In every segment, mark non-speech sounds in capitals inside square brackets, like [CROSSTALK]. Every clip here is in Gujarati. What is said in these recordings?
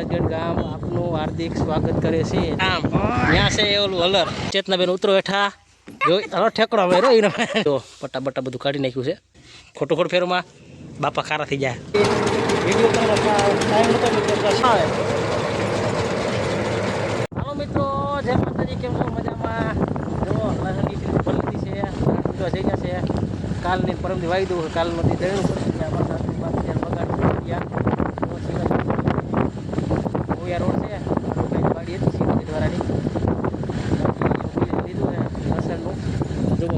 શિવરાજગઢ ગામ આપનું હાર્દિક સ્વાગત કરે છે. આમ. ત્યાં છે ઓલું હલર ચેતનાબેન ઉતરો હેઠા. જોઈ હલો ઠેકડો અમે રોઈ જો પટ્ટા બટ્ટા બધું કાઢી નાખ્યું છે. ખોટું ખોટ ફેરમાં બાપા ખારા થઈ જાય. હાલો મિત્રો જય માતાજી કેમ છો? મજામાં? જો છે. કાલની પરમથી વાઈ દઉં કાલમાંથી દી દળવું પડશે ત્યાં અમારા સાસુ બાપ ત્યાં બગાડ ગયા તો શિવાજી ઓયા રોડ છે રોડની વાડી હતી શિવાજી દ્વારાની લીધું છે લસણનું જુઓ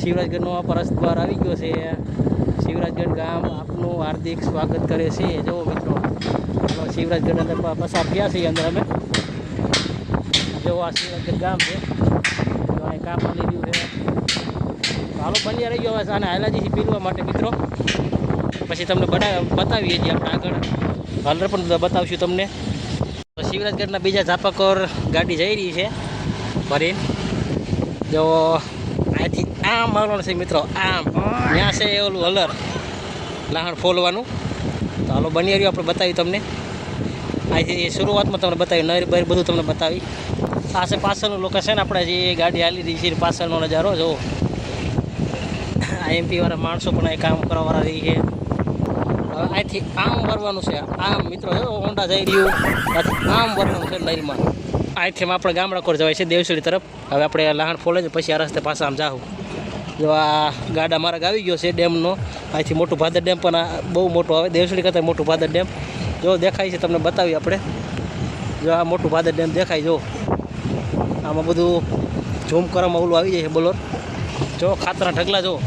શિવરાજગઢનો પરસ દ્વાર આવી ગયો છે. શિવરાજગઢ ગામ આપનું હાર્દિક સ્વાગત કરે છે. જો મિત્રો શિવરાજગઢ અંદર પસાર થયા છીએ અંદર અમે. જો આ શિવરાજગઢ ગામ છે. કામ રહ્યું છે. હાલો બની રહી ગયો અને આને હાલાજીથી પીરવા માટે મિત્રો. પછી તમને બધા બતાવીએ છીએ આપણે આગળ. હાલર પણ બતાવશું તમને. શિવરાજગઢના બીજા ઝાપકોર ગાડી જઈ રહી છે. ભરીને જો આમ મારવાનું છે મિત્રો, આમ. ત્યાં છે ઓલું હલર લાહણ ફોલવાનું. તો હાલો બની રહ્યું, આપણે બતાવી તમને. અહીંથી શરૂઆતમાં તમને બતાવી, નરી, બર બધું તમને બતાવી. આ છે પાછળનું લોકેશન આપણે જે ગાડી હાલી રહી છે પાછળનો નજારો આ એમપીવાળા માણસો પણ અહીં કામ કરવાવાળા રહી છે. અહીંથી આમ વરવાનું છે. આમ મિત્રો હોન્ડા જઈ રહ્યું. આમ વરવાનું છે નરીમાં. અહીંથી આપણે ગામડા કોર જવાય છે, દેવસડી તરફ. હવે આપણે લાહણ ફોલે પછી આ રસ્તે પાછા આમ જાઉં જો આ ગાડા માર્ગ આવી ગયો છે ડેમનો. અહીંથી મોટું ભાદર ડેમ, પણ આ બહુ મોટું આવે. દેવસડી કરતાં મોટું ભાદર ડેમ. જો દેખાય છે તમને બતાવીએ આપણે. જો આ મોટું ભાદર ડેમ દેખાય, જો. આમાં બધું ઝૂમ કરવામાં ઓલું આવી જાય છે બોલોર. જો, ખાતરના ઢગલા, જો.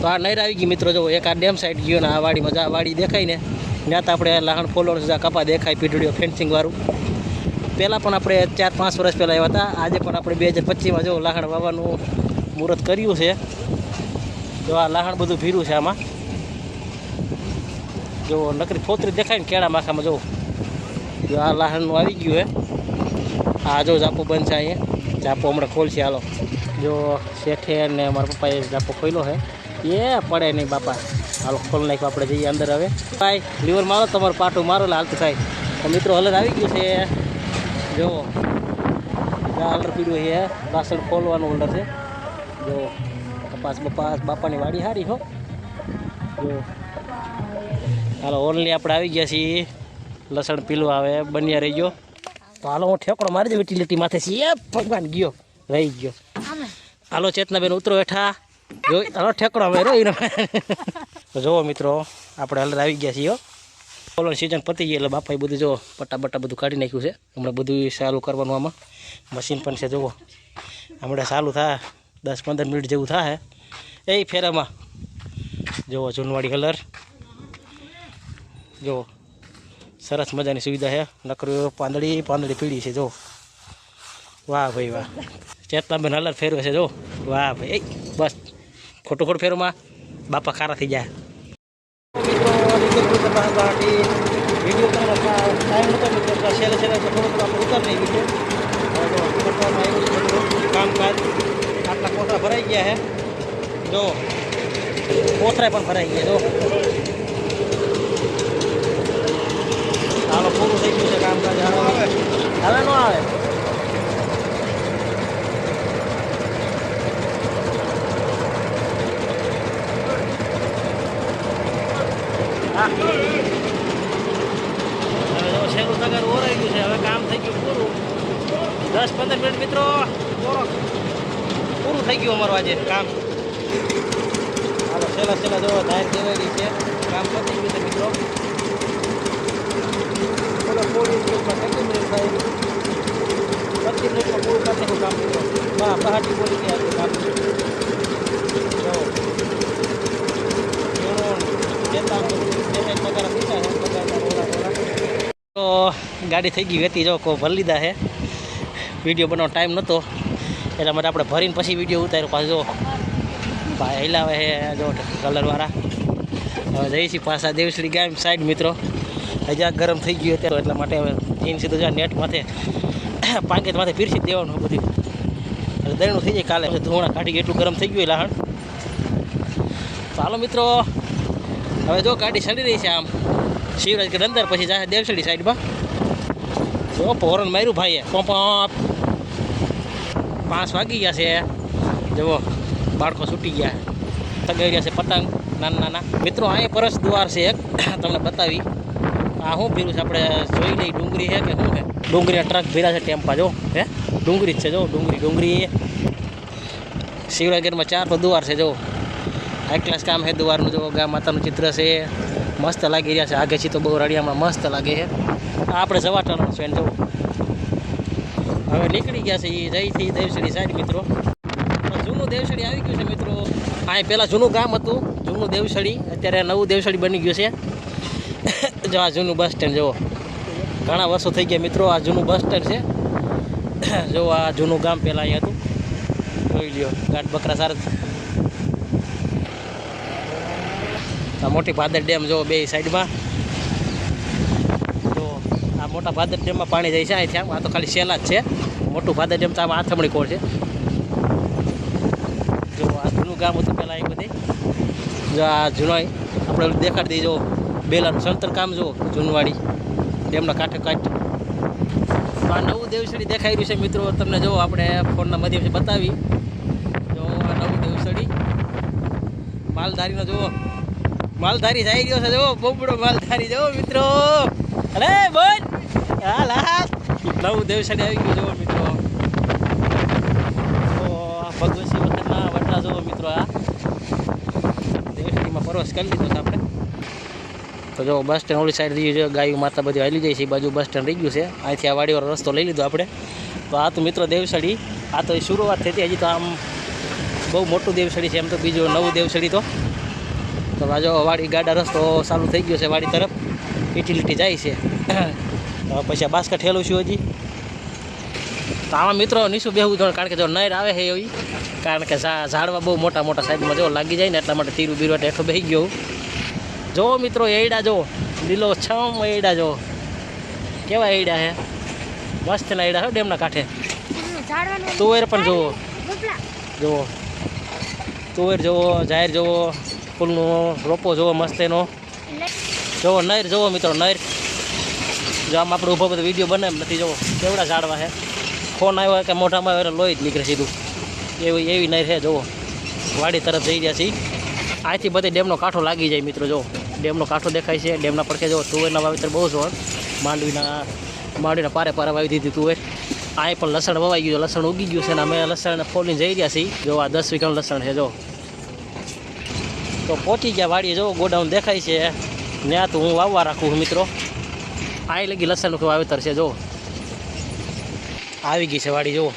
તો આ નહીં આવી ગઈ મિત્રો, જો. એક આ ડેમ સાઈડ ગયો ને આ વાડીમાં, જા વાડી દેખાય ને. ત્યાં તો આપણે લાહણ ફોલોર કપા દેખાય પીટડીઓ ફેન્સિંગ વાળું. પહેલાં પણ આપણે ચાર પાંચ વર્ષ પહેલાં આવ્યા હતા. આજે પણ આપણે બે હજાર પચીસમાં જો લાહણ વાવવાનું મુહૂર્ત કર્યું છે. જો આ લાહણ બધું ભીરું છે આમાં. જો નકરી ફોતરી દેખાય ને કેળા માખામાં જો. જો આ લાહણનું આવી ગયું હે આ જો જાપો બંધ છે અહીંયા. જાપો હમણાં ખોલશે હાલો. જો શેઠે ને મારા પપ્પાએ જાપો ખોલ્યો છે. એ પડે નહીં બાપા. હાલો, ખોલ નાખ્યો આપણે જઈએ અંદર હવે. ભાઈ લીવર મારો તમારું પાટું મારો હાલતું થાય. તો મિત્રો હલર આવી ગયું છે. જો આ હલર પીડ્યું છે વાસણ ખોલવાનું હોલ્ડર છે. જો કપાસ બપાસ બાપાની વાડી સારી હો. જો. હાલો ઓનલી આપણે આવી ગયા છીએ. લસણ પીલું આવે બન્યા રહી ગયો તો હાલો હું ઠેકડો મારી દઉં લીટી લીટી માથે છીએ એ ભગવાન ગયો રહી ગયો. હાલો ચેતનાબેન ઉતરો હેઠા જોઈ હાલો ઠેકડો અમે [LAUGHS] તો જુઓ મિત્રો આપણે હલર આવી ગયા છીએ હો. ફોલોની સિઝન પતી ગઈ એટલે બાપાએ બધું જો પટ્ટા બટ્ટા બધું કાઢી નાખ્યું છે. હમણાં બધું ચાલુ કરવાનું આમાં. મશીન પણ છે, જુઓ. હમણાં ચાલુ થાય, દસ પંદર મિનિટ જેવું થાય. એ ફેરામાં. જુઓ, જૂનવાડી કલર. જુઓ. સરસ મજાની સુવિધા છે. નકરું પાંદડી પાંદડી પીળી છે જો વાહ ભાઈ વાહ. ચેતલાબેન હલર ફેરવે છે જો વાહ ભાઈ. બસ. ખોટું ખોટું ફેરવમાં. બાપા ખારા થઈ જાય. વીડિયો કરવાનો ટાઈમ નતો મિત્રો છેલ્લે છેલ્લે થોડું થોડું આપણે ઉતર નહીં વીડિયો કામકાજ. આટલા કોથળા ભરાઈ ગયા છે જો, કોથળા પણ ભરાઈ ગયા, જો. હાલો, પૂરું થઈ ગયું છે કામકાજ. હવે ન આવે. હવે જો ઓરાઈ ગયું છે. હવે કામ થઈ ગયું પૂરું. દસ પંદર મિનિટ મિત્રો, પૂરો થઈ ગયું અમારું આજે કામ. હાલો, છેલ્લા છેલ્લા જો ધાર દેવાયેલી છે. કામ પતી ગયું મિત્રો. બોલો પૂરી મિનિટમાં કેટલી મિનિટ પૂરું કરી કામ મિત્રો પહાડી બોલી ગયા આપણું કામ જો તો ગાડી થઈ ગઈ વેતી જો કો ભરી લીધા છે. વીડિયો બનાવવાનો ટાઈમ નહોતો એટલા માટે આપણે ભરીને પછી વીડિયો ઉતાર્યો. પાછો ભાઈ હૈલાવે છે, જો કલરવાળા હવે છીએ પાછા દેવશ્રી ગામ સાઈડ મિત્રો. હજા ગરમ થઈ ગયું અત્યારે, એટલા માટે હવે જીન સીધું જા નેટ માથે, પાકેટ માથે પીરસી દેવાનું બધું. એટલે દરણું થઈ જાય કાલે. ધોણા કાઢી એટલું ગરમ થઈ ગયું લાહણ ચાલો મિત્રો, હવે જો ગાડી સડી રહી છે આમ. શિવરાજ અંદર, પછી જાય દેવસડી સાઈડમાં જો હોરન માર્યું ભાઈએ. પોપ પાંચ વાગી ગયા છે. જુઓ, બાળકો છૂટી ગયા તગાઈ રહ્યા છે પતંગ, નાના નાના. મિત્રો અહીં પરસ દ્વાર છે એક. [COUGHS] તમને બતાવી. આ શું ભીરું છે? આપણે જોઈ લઈ ડુંગળી છે કે શું છે? ડુંગળીના ટ્રક ભીરા છે ટેમ્પા, જો. હે? ડુંગળી જ છે, જો. ડુંગળી ડુંગળી. શિવરાગીરમાં ચાર તો દુવાર છે, જો. હાઈ ક્લાસ કામ છે દુવારનું, જો. ગા માતાનું ચિત્ર છે. મસ્ત લાગી રહ્યા છે. આગેથી તો બહુ રડિયામાં મસ્ત લાગે છે. આ આપણે જવાટાનો છે જવું હવે નીકળી ગયા છે એ જઈથી દેવસડી સાઈડ મિત્રો. જૂનું દેવસડી આવી ગયું છે મિત્રો. હા પહેલાં જૂનું ગામ હતું. જૂનું દેવસડી અત્યારે નવું દેવસડી બની ગયું છે. જો આ જૂનું બસ સ્ટેન્ડ જુઓ. ઘણા વર્ષો થઈ ગયા મિત્રો આ જૂનું બસ સ્ટેન્ડ છે. જો આ જૂનું ગામ પહેલાં અહીં હતું. જોઈ લ્યો. ગાઢ બકરા સાર. આ મોટી ભાદર ડેમ જો બે સાઈડમાં. જો આ મોટા ભાદર ડેમમાં પાણી જાય છે અહીંથી આ તો ખાલી સેલા જ છે. મોટું ભાદર ડેમ તો આમાં આથમણી કોળ છે. જો આ જૂનું ગામ હતું પહેલાં એ બધી. જો આ જૂનો આપણે દેખાડી દઈએ જો બેલાનું સંતર કામ જો જૂનવાડી. ડેમના કાંઠે કાંઠ. આ નવું દેવસડી દેખાઈ રહ્યું છે મિત્રો. તમને જો આપણે ફોનના માધ્યમથી બતાવી. જો આ નવું દેવસળી. માલધારીનો જુઓ માલધારી જઈ ગયો છે. જો બોબડો માલધારી. જો, મિત્રો. અરે બોલ. હાલ હાલ. નવું દેવસડી આવી ગયું, જો, મિત્રો. ભગવતસિંહ વખતના વટલા જુઓ મિત્રો, આ દેવસડીમાં પરોશ કરી લીધો આપણે. તો જો, બસ સ્ટેન્ડ ઓલી સાઈડ રહ્યું છે. ગાયું માતા બધી હાલી જાય છે. બાજુ બસ સ્ટેન્ડ રહી ગયું છે. અહીંથી આ વાડીવાળો રસ્તો લઈ લીધો આપણે. તો આ તો મિત્રો દેવસડી આ તો શરૂઆત થઈ હજી તો આમ બહુ મોટું દેવસળી છે. એમ તો બીજું નવું દેવસળી તો. તો જો વાડી ગાડા રસ્તો ચાલુ થઈ ગયો છે વાડી તરફ. લીટી લીટી જાય છે. [COUGHS] તો પછી આ બાસ્કા ઠેલું છું હજી. તો આમાં મિત્રો નીશું બેહવું જોઈએ કારણ કે જો નહેર આવે છે એવી કારણ કે ઝાડવા બહુ મોટા મોટા સાઈડમાં જો લાગી જાય ને એટલા માટે તીરું બીરું હેઠો બેસી ગયો જો મિત્રો એડા જો લીલો છમ એડા જો. કેવા એડા છે? મસ્તના એડા છે ડેમના કાંઠે. તુવેર પણ જુઓ. જુઓ. તુવેર જુઓ જાહેર જુઓ. ફૂલનો રોપો જુઓ મસ્ત એનો. જોવો નહેર જુઓ મિત્રો નહેર. જો આમ આપણે ઊભો બધો વીડિયો બને નથી, જોવો. કેવડા ઝાડવા છે ફોન આવ્યો કે મોઢામાં આવ્યો લોહી જ નીકળે સીધું. એવી એવી નહેર છે જોવો. વાડી તરફ જઈ રહ્યા છીએ. અહીંથી બધે ડેમનો કાંઠો લાગી જાય મિત્રો જો ડેમનો કાંઠો દેખાય છે. ડેમના પડખે જો તુવેરના વાવેતર બહુ છો માંડવીના માંડવીના પારે પારે વાવી દીધી તુવેર. અહીં પણ લસણ વવાઈ ગયું લસણ ઉગી ગયું છે અને અમે લસણ ફોલીને જઈ રહ્યા છીએ. જો આ દસ વીઘાનું લસણ છે જો તો પહોંચી ગયા વાડીએ જો ગોડાઉન દેખાય છે. ત્યાં તો હું વાવવા રાખું છું મિત્રો. આય લગી લસણનું વાવેતર છે, જો. આવી ગઈ છે વાડી જુઓ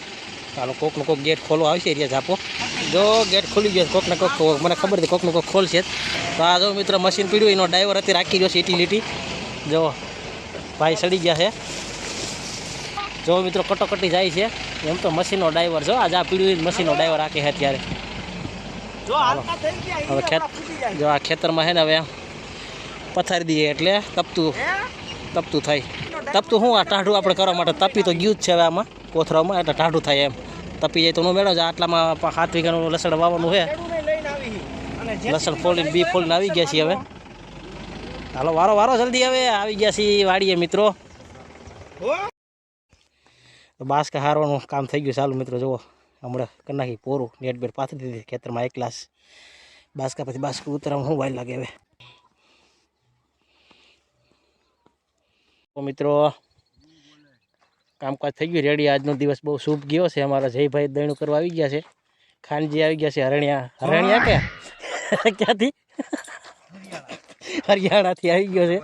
ચાલો, કોકનો કોક ગેટ ખોલો, આવશે એરિયા ઝાપો જો ગેટ ખુલી ગયો કોકને કોક મને ખબર હતી કોકનો કોક ખોલશે. તો આ જો મિત્રો મશીન પીડ્યું, એનો ડ્રાઈવર હતી રાખી ગયો છે ઈટી લીટી જો, ભાઈ સડી ગયા છે. જો મિત્રો, કટોકટી જાય છે. એમ તો મશીનનો ડ્રાઈવર, જો, આ જા પીડ્યું મશીનનો ડ્રાઈવર રાખે છે અત્યારે. હવે ખેત જો આ ખેતરમાં છે ને હવે પથારી દઈએ એટલે તપતું તપતું થાય. તપતું શું આ ટાઢું આપણે કરવા માટે? તપી તો ગયું જ છે હવે આમાં કોથરામાં એટલે ટાઢું થાય એમ. તપી જાય તો હું મેળો છે આટલામાં હાથ સાત વીઘાનું લસણ વાવવાનું છે લસણ ફોલીને બી ફોલીને આવી ગયા છીએ હવે. હાલો વારો વારો જલ્દી હવે. આવી ગયા છીએ વાડીએ મિત્રો. તો બાસકા હારવાનું કામ થઈ ગયું ચાલુ મિત્રો જુઓ. હમણાં કરી નાખી પોરું નેટ બેટ પાથરી દીધી. ખેતરમાં એક ક્લાસ બાસકા પછી બાસકું ઉતરવામાં શું વાય લાગે હવે. તો મિત્રો કામકાજ થઈ ગયું રેડી. આજનો દિવસ બહુ શુભ ગયો છે અમારા જયભાઈ દયણું કરવા આવી ગયા છે. ખાનજી આવી ગયા છે હરણિયા. હરણિયા કે? ક્યાંથી? હરિયાણાથી આવી ગયો છે.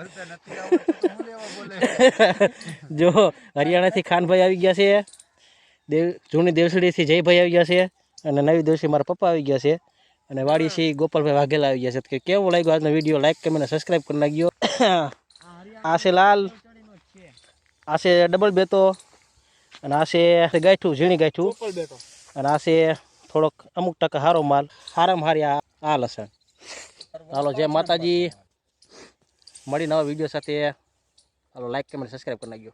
જો હરિયાણાથી ખાનભાઈ આવી ગયા છે. દેવ જૂની દેવસડીથી જયભાઈ આવી ગયા છે અને નવી દેવસી મારા પપ્પા આવી ગયા છે. અને વાડી છે ગોપાલભાઈ વાઘેલા આવી ગયા છે. કે કેવો લાગ્યો આજનો વીડિયો? લાઈક કરીને સબસ્ક્રાઈબ કરી નાખ્યો [COUGHS] આ છે લાલ. આ છે ડબલ બેતો. અને આ છે ગાંઠું ઝીણી ગાંઠું અને આ છે થોડોક અમુક ટકા સારો માલ. સારામાં હારી આ લસણ. હાલો જય માતાજી. મળી નવા વીડિયો સાથે. હાલો લાઈક કમેન્ટ સબસ્ક્રાઈબ કરી નાખજો.